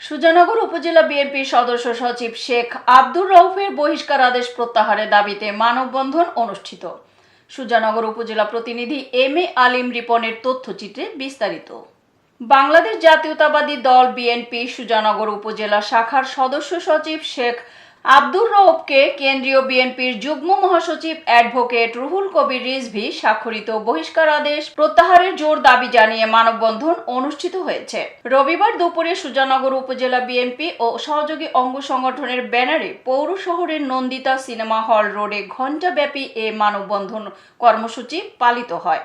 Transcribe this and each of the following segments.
সুজানগর উপজেলা বিএনপি সদস্য সচিব শেখ আব্দুর রৌফের বহিষ্কার আদেশ প্রত্যাহারের দাবিতে মানববন্ধন অনুষ্ঠিত। সুজানগর উপজেলা প্রতিনিধি এম এ আলিম রিপনের তথ্যচিত্রে বিস্তারিত। বাংলাদেশ জাতীয়তাবাদী দল বিএনপি সুজানগর উপজেলা শাখার সদস্য সচিব শেখ আব্দুর রউফকে কেন্দ্রীয় বিএনপির যুগ্ম মহাসচিব অ্যাডভোকেট রুহুল কবির রিজভি স্বাক্ষরিত বহিষ্কার আদেশ প্রত্যাহারের জোর দাবি জানিয়ে মানববন্ধন অনুষ্ঠিত হয়েছে। রবিবার দুপুরে সুজানগর উপজেলা বিএনপি ও সহযোগী অঙ্গ সংগঠনের ব্যানারে পৌর শহরের নন্দিতা সিনেমা হল রোডে ঘণ্টাব্যাপী এ মানববন্ধন কর্মসূচি পালিত হয়।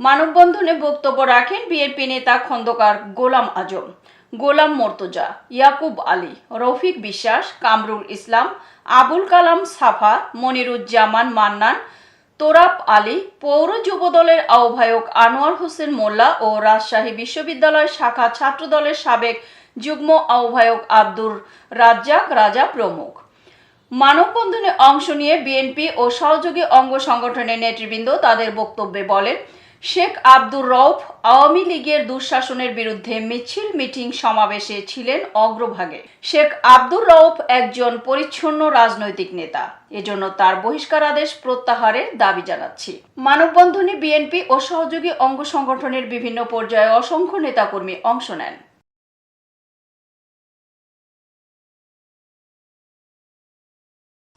মানববন্ধনে বক্তব্য রাখেন বিএনপি নেতা খন্দকার গোলাম আজম। গোলাম মর্তজা, ইয়াকুব আলী, রফিক বিশ্বাস, কামরুল ইসলাম, আবুল কালাম সাফা, মনিরুজ্জামান মান্নান, তোরাব আলী, পৌর যুবদলের আহ্বায়ক আনোয়ার হোসেন মোল্লা ও রাজশাহী বিশ্ববিদ্যালয় শাখা ছাত্রদলের সাবেক যুগ্ম আহ্বায়ক আব্দুর রাজ্জাক রাজা প্রমুখ। মানববন্ধনে অংশ নিয়ে বিএনপি ও সহযোগী অঙ্গ সংগঠনের নেতৃবৃন্দ তাদের বক্তব্যে বলেন শেখ আব্দুর রউফ আওয়ামী লীগের দুঃশাসনের বিরুদ্ধে মিছিল মিটিং সমাবেশে ছিলেন অগ্রভাগে। শেখ আব্দুর রউফ একজন পরিচ্ছন্ন রাজনৈতিক নেতা। এজন্য তার বহিষ্কার আদেশ প্রত্যাহারের দাবি জানাচ্ছি। মানববন্ধনে বিএনপি ও সহযোগী অঙ্গ সংগঠনের বিভিন্ন পর্যায়ে অসংখ্য নেতাকর্মী অংশ নেন।